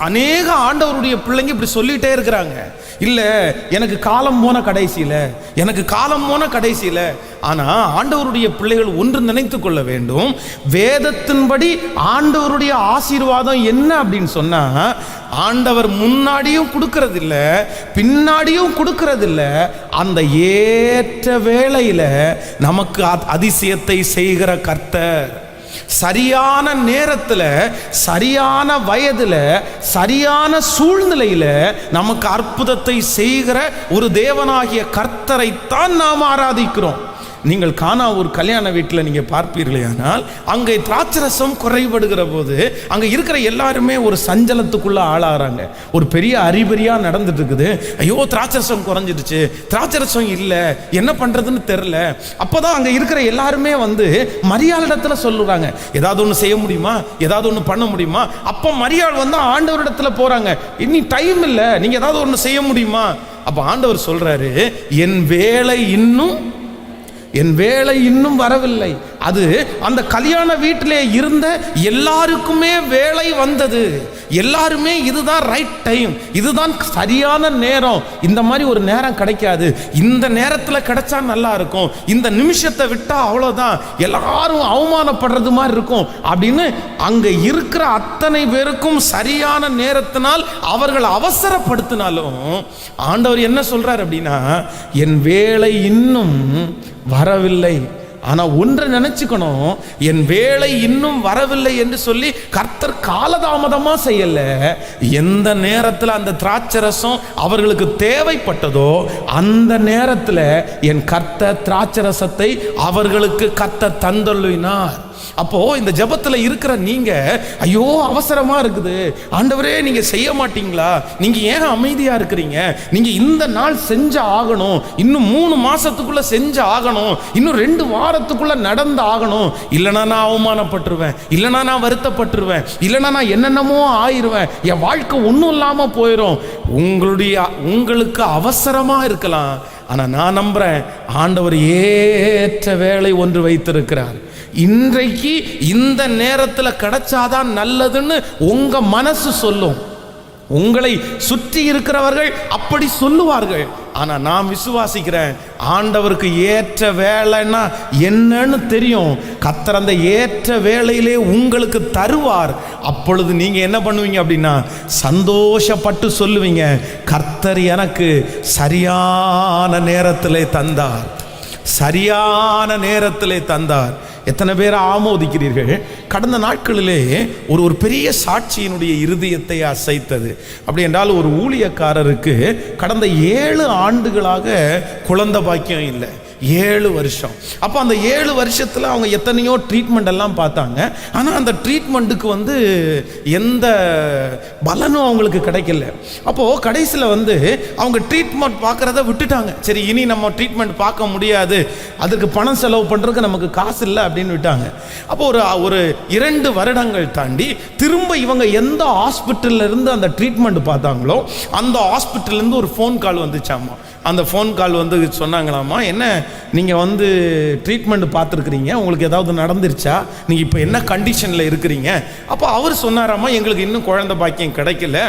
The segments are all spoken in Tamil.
அநேக ஆண்டவருடைய பிள்ளைங்க இப்படி சொல்லிட்டே இருக்கிறாங்க. இல்ல எனக்கு காலம் போன கடைசியில எனக்கு காலம் போன கடைசியில ஆனா ஆண்டவருடைய பிள்ளைகள் ஒன்று நினைத்து கொள்ள வேண்டும். வேதத்தின்படி ஆண்டவருடைய ஆசீர்வாதம் என்ன அப்படின்னு சொன்னா ஆண்டவர் முன்னாடியும் கொடுக்கறதில்ல பின்னாடியும் கொடுக்கறதில்ல அந்த ஏற்ற வேளையில நமக்கு அ- அதிசயத்தை செய்கிற கர்த்தர். சரியான நேரத்தில் சரியான வயதில் சரியான சூழ்நிலையில் நமக்கு அற்புதத்தை செய்கிற ஒரு தேவனாகிய கர்த்தரைத்தான் நாம் ஆராதிக்கிறோம். நீங்கள் காணா ஒரு கல்யாண வீட்டில் நீங்கள் பார்ப்பீர்களேயானால் அங்கே திராட்சரசம் குறைபடுகிற போது அங்கே இருக்கிற எல்லாருமே ஒரு சஞ்சலத்துக்குள்ளே ஆளாகிறாங்க. ஒரு பெரிய அறிபறியாக நடந்துட்டு இருக்குது ஐயோ திராட்சரசம் குறைஞ்சிடுச்சு. திராட்சரசம் இல்லை. என்ன பண்ணுறதுன்னு தெரில அப்போதான் அங்கே இருக்கிற எல்லாருமே வந்து மரியாளிடத்தில் சொல்லுறாங்க. ஏதாவது ஒன்று செய்ய முடியுமா? ஏதாவது ஒன்று பண்ண முடியுமா? அப்போ மரியாள் வந்து ஆண்டவரிடத்துல போகிறாங்க இனி டைம் இல்லை. நீங்கள் ஏதாவது ஒன்று செய்ய முடியுமா? அப்போ ஆண்டவர் சொல்கிறாரு என் வேலை இன்னும் என் வேலை இன்னும் வரவில்லை. அது அந்த கல்யாண வீட்டிலே இருந்த எல்லாருக்குமே வேலை வந்தது. எல்லாருமே இதுதான் ரைட் டைம் இதுதான் சரியான நேரம். இந்த மாதிரி ஒரு நேரம் கிடைக்காது. இந்த நேரத்தில் கிடைச்சா நல்லா இருக்கும். இந்த நிமிஷத்தை விட்டா அவ்வளோதான் எல்லாரும் அவமானப்படுறது மாதிரி இருக்கும். அப்படின்னு அங்க இருக்கிற அத்தனை பேருக்கும் சரியான நேரத்தினால் அவர்கள் அவசரப்படுத்தினாலும் ஆண்டவர் என்ன சொல்றார் அப்படின்னா என் வேலை இன்னும் வரவில்லை. ஆனால் ஒன்றை நினச்சிக்கணும் என் வேலை இன்னும் வரவில்லை என்று சொல்லி கர்த்தர் காலதாமதமாக செய்யலை. எந்த நேரத்தில் அந்த திராட்சரசம் அவர்களுக்கு தேவைப்பட்டதோ அந்த நேரத்தில் என் கர்த்தர் திராட்சரசத்தை அவர்களுக்கு கர்த்தர் தந்தொள்ளினார் அப்போ இந்த ஜெபத்துல இருக்கிற நீங்க ஐயோ அவசரமா இருக்குது. ஆண்டவரே நீங்க செய்ய மாட்டீங்களா? நீங்க ஏன் அமைதியா இருக்கிறீங்க? நீங்க இந்த நாள் செஞ்சு ஆகணும். இன்னும் மூணு மாசத்துக்குள்ள செஞ்சு ஆகணும். இன்னும் ரெண்டு வாரத்துக்குள்ள நடந்து ஆகணும். இல்லைனா நான் அவமானப்பட்டுருவேன். இல்லைனா நான் வருத்தப்பட்டுருவேன். இல்லைனா நான் என்னென்னமோ ஆயிருவேன். என் வாழ்க்கை ஒன்றும் இல்லாம போயிடும் உங்களுடைய உங்களுக்கு அவசரமா இருக்கலாம். ஆனா நான் நம்புறேன் ஆண்டவர் ஏற்ற வேலை ஒன்று வைத்திருக்கிறார். இன்றைக்கு இந்த நேரத்தில் கிடைச்சாதான் நல்லதுன்னு உங்க மனசு சொல்லும். உங்களை சுற்றி இருக்கிறவர்கள் அப்படி சொல்லுவார்கள். ஆனா நான் விசுவாசிக்கிறேன் ஆண்டவருக்கு ஏற்ற வேலைன்னா என்னன்னு தெரியும். கத்தர் அந்த ஏற்ற வேலையிலே உங்களுக்கு தருவார். அப்பொழுது நீங்க என்ன பண்ணுவீங்க அப்படின்னா சந்தோஷப்பட்டு சொல்லுவீங்க கர்த்தர் எனக்கு சரியான நேரத்திலே தந்தார். சரியான நேரத்திலே தந்தார். எத்தனை பேரை ஆமோதிக்கிறீர்கள்? கடந்த நாட்களிலே ஒரு ஒரு பெரிய சாட்சியினுடைய இருதயத்தை அசைத்தது. அப்படி என்றால் ஒரு ஊழியக்காரருக்கு கடந்த ஏழு ஆண்டுகளாக குழந்தை பாக்கியம் இல்லை. ஏழு வருஷம். அப்போ அந்த ஏழு வருஷத்தில் அவங்க எத்தனையோ ட்ரீட்மெண்ட் எல்லாம் பார்த்தாங்க. ஆனால் அந்த ட்ரீட்மெண்ட்டுக்கு வந்து எந்த பலனும் அவங்களுக்கு கிடைக்கல. அப்போது கடைசியில் வந்து அவங்க ட்ரீட்மெண்ட் பார்க்குறத விட்டுட்டாங்க. சரி இனி நம்ம ட்ரீட்மெண்ட் பார்க்க முடியாது. அதுக்கு பணம் செலவு பண்ணுறதுக்கு நமக்கு காசு இல்லை அப்படின்னு விட்டாங்க. அப்போ ஒரு ஒரு இரண்டு வருடங்கள் தாண்டி திரும்ப இவங்க எந்த ஹாஸ்பிட்டல்ல இருந்து அந்த ட்ரீட்மெண்ட் பார்த்தாங்களோ அந்த ஹாஸ்பிட்டல்லேருந்து ஒரு ஃபோன் கால் வந்துச்சாமா? அந்த ஃபோன் கால் வந்து சொன்னாங்களாமா? என்ன நீங்கள் வந்து ட்ரீட்மெண்ட் பார்த்துருக்குறீங்க உங்களுக்கு ஏதாவது நடந்துருச்சா? நீங்கள் இப்போ என்ன கண்டிஷனில் இருக்கிறீங்க? அப்போ அவர் சொன்னாராமா எங்களுக்கு இன்னும் குழந்தை பாக்கியம் கிடைக்கல.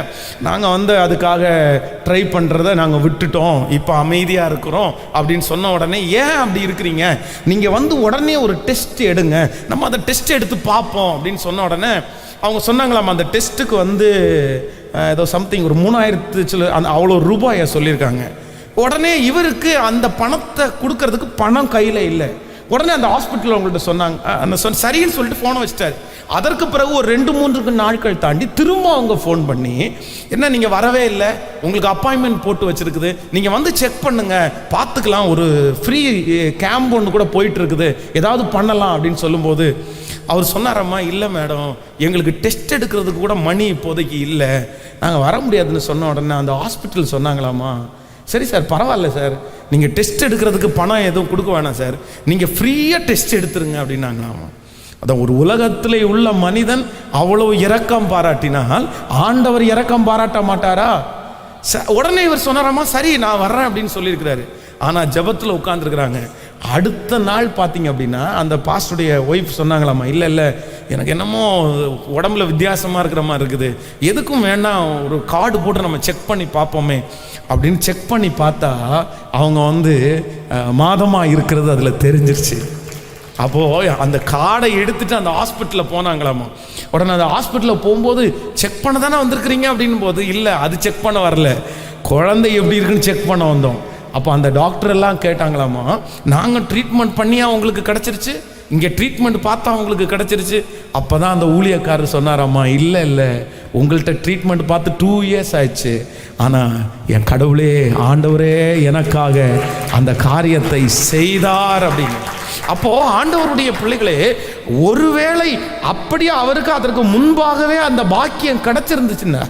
நாங்கள் வந்து அதுக்காக ட்ரை பண்ணுறத நாங்கள் விட்டுட்டோம். இப்போ அமைதியாக இருக்கிறோம் அப்படின்னு சொன்ன உடனே ஏன் அப்படி இருக்கிறீங்க? நீங்கள் வந்து உடனே ஒரு டெஸ்ட் எடுங்க. நம்ம அந்த டெஸ்ட் எடுத்து பார்ப்போம். அப்படின்னு சொன்ன உடனே அவங்க சொன்னாங்களாமா அந்த டெஸ்ட்டுக்கு வந்து ஏதோ சம்திங் ஒரு மூணாயிரத்து சில அந்த அவ்வளோ ரூபாயை சொல்லியிருக்காங்க. உடனே இவருக்கு அந்த பணத்தை கொடுக்கறதுக்கு பணம் கையில் இல்லை. உடனே அந்த ஹாஸ்பிட்டலில் அவங்கள்ட்ட சொன்னாங்க அந்த சொன்ன சரின்னு சொல்லிட்டு ஃபோனை வச்சிட்டாரு. அதற்கு பிறகு ஒரு ரெண்டு மூன்று நாட்கள் தாண்டி திரும்ப அவங்க ஃபோன் பண்ணி என்ன நீங்கள் வரவே இல்லை உங்களுக்கு அப்பாயின்மெண்ட் போட்டு வச்சுருக்குது நீங்கள் வந்து செக் பண்ணுங்கள் பார்த்துக்கலாம் ஒரு ஃப்ரீ கேம்ப் ஒன்று கூட போயிட்டு இருக்குது ஏதாவது பண்ணலாம் அப்படின்னு சொல்லும்போது அவர் சொன்னாரம்மா இல்லை மேடம் எங்களுக்கு டெஸ்ட் எடுக்கிறதுக்கு கூட மணி இப்போதைக்கு இல்லை நாங்கள் வர முடியாதுன்னு சொன்ன உடனே அந்த ஹாஸ்பிட்டல் சொன்னாங்களாம்மா சரி சார் பரவாயில்ல சார். நீங்கள் டெஸ்ட் எடுக்கிறதுக்கு பணம் எதுவும் கொடுக்க வேணாம் சார். நீங்கள் ஃப்ரீயாக டெஸ்ட் எடுத்துருங்க அப்படின்னாங்களாமா. அதான் ஒரு உலகத்தில் உள்ள மனிதன் அவ்வளவு இரக்கம் பாராட்டினால் ஆண்டவர் இரக்கம் பாராட்ட மாட்டாரா? ச- உடனே இவர் சொன்னாராமா சரி நான் வர்றேன் அப்படின்னு சொல்லியிருக்கிறாரு. ஆனால் ஜபத்தில் உட்காந்துருக்குறாங்க அடுத்த நாள் பார்த்தீங்க அப்படின்னா அந்த பாஸ்டுடைய ஒய்ஃப் சொன்னாங்களாமா இல்லை இல்லை எனக்கு என்னமோ உடம்புல வித்தியாசமாக இருக்கிற மாதிரி இருக்குது. எதுக்கும் வேண்டாம் ஒரு கார்டு போட்டு நம்ம செக் பண்ணி பார்ப்போமே. அப்படின்னு செக் பண்ணி பார்த்தா அவங்க வந்து மாதமாக இருக்கிறது அதில் தெரிஞ்சிருச்சு. அப்போது அந்த கார்டை எடுத்துட்டு அந்த ஹாஸ்பிட்டலில் போனாங்களாமா உடனே அந்த ஹாஸ்பிட்டலில் போகும்போது செக் பண்ண தானே வந்திருக்கிறீங்க? அப்படின் போது இல்லை அது செக் பண்ண வரல. குழந்தை எப்படி இருக்குன்னு செக் பண்ண வந்தோம். அப்போ அந்த டாக்டர் எல்லாம் கேட்டாங்களாமா நாங்கள் ட்ரீட்மெண்ட் பண்ணியா உங்களுக்கு கிடச்சிருச்சு? இங்கே ட்ரீட்மெண்ட் பார்த்தா உங்களுக்கு கிடச்சிருச்சு? அப்போ தான் அந்த ஊழியக்காரர் சொன்னாராம்மா இல்லை இல்லை. உங்கள்கிட்ட ட்ரீட்மெண்ட் பார்த்து டூ இயர்ஸ் ஆயிடுச்சு. ஆனால் என் கடவுளே ஆண்டவரே எனக்காக அந்த காரியத்தை செய்தார் அப்படின்னு. அப்போ ஆண்டவருடைய பிள்ளைகளே ஒருவேளை அப்படியே அவருக்கு அதற்கு முன்பாகவே அந்த பாக்கியம் கிடச்சிருந்துச்சுன்னா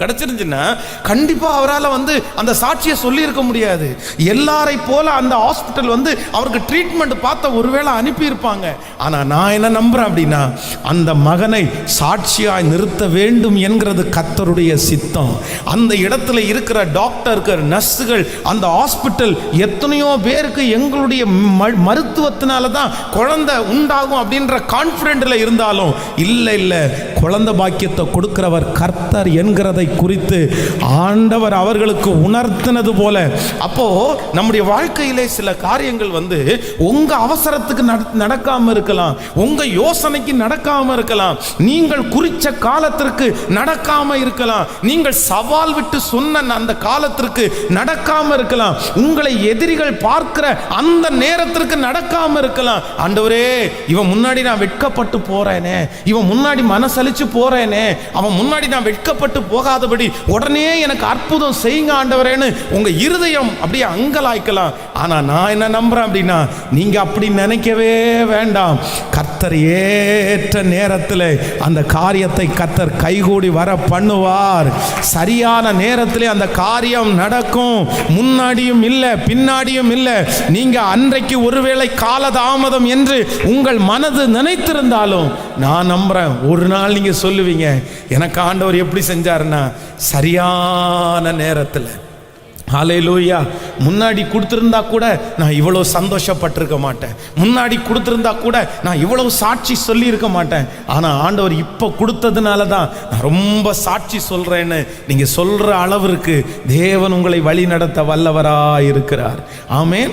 கிடைச்சிருந்துச்சுன்னா கண்டிப்பாக அவரால் வந்து அந்த சாட்சியை சொல்லியிருக்க முடியாது. எல்லாரை போல அந்த ஹாஸ்பிட்டல் வந்து அவருக்கு ட்ரீட்மெண்ட் பார்த்த ஒருவேளை அனுப்பியிருப்பாங்க. ஆனால் நான் என்ன நம்புகிறேன் அப்படின்னா அந்த மகனை சாட்சியாய் நிறுத்த வேண்டும் என்கிறது கத்தருடைய சித்தம். அந்த இடத்துல இருக்கிற டாக்டர்கள் நர்ஸுகள் அந்த ஹாஸ்பிட்டல் எத்தனையோ பேருக்கு எங்களுடைய ம- மருத்துவத்தினால தான் குழந்தை உண்டாகும் அப்படின்ற கான்ஃபிடென்ட்டில் இருந்தாலும் இல்லை இல்லை குழந்தை பாக்கியத்தை கொடுக்கிறவர் கர்த்தர் என்கிறதை குறித்து ஆண்டவர் அவர்களுக்கு உணர்த்தினது போல. அப்போ நம்முடைய வாழ்க்கையிலே சில காரியங்கள் வந்து உங்க அவசரத்துக்கு நடக்காம இருக்கலாம். உங்க யோசனைக்கு நடக்காம இருக்கலாம். நீங்கள் குறிச்ச காலத்திற்கு நடக்காம இருக்கலாம். நீங்கள் சவால் விட்டு சொன்ன அந்த காலத்திற்கு நடக்காம இருக்கலாம். உங்களை எதிரிகள் பார்க்கிற அந்த நேரத்திற்கு நடக்காம இருக்கலாம். ஆண்டவரே இவன் முன்னாடி நான் வெட்கப்பட்டு போறேனே. இவன் முன்னாடி மனசளிச்சு போறேனே. அவன் முன்னாடி நான் வெட்கப்பட்டு போகாதபடி உடனே எனக்கு அற்புதம் செய்யுங்க ஆண்டவரேன்னு உங்கள் இருதயம் அப்படியே அங்கலாய்க்கலாம். ஆனால் நான் என்ன நம்புகிறேன் அப்படின்னா நீங்கள் அப்படி நினைக்கவே வேண்டாம். கர்த்தர் ஏற்ற நேரத்தில் அந்த காரியத்தை கர்த்தர் கைகூடி வர பண்ணுவார். சரியான நேரத்தில் அந்த காரியம் நடக்கும். முன்னாடியும் இல்லை பின்னாடியும் இல்லை. நீங்கள் அன்றைக்கு ஒருவேளை காலதாமதம் என்று உங்கள் மனது நினைத்திருந்தாலும் நான் நம்புறேன் ஒரு நாள் நீங்கள் சொல்லுவீங்க எனக்கு ஆண்டவர் எப்படி செஞ்சாருன்னா சரியான நேரத்தில். ஹalleluya முன்னாடி கொடுத்துருந்தா கூட நான் இவ்வளோ சந்தோஷப்பட்டிருக்க மாட்டேன். முன்னாடி கொடுத்துருந்தா கூட நான் இவ்வளவு சாட்சி சொல்லியிருக்க மாட்டேன். ஆனால் ஆண்டவர் இப்போ கொடுத்ததுனால தான் நான் ரொம்ப சாட்சி சொல்கிறேன்னு நீங்கள் சொல்கிற அளவிற்கு தேவன் உங்களை வழி நடத்த வல்லவராக இருக்கிறார் ஆமேன்.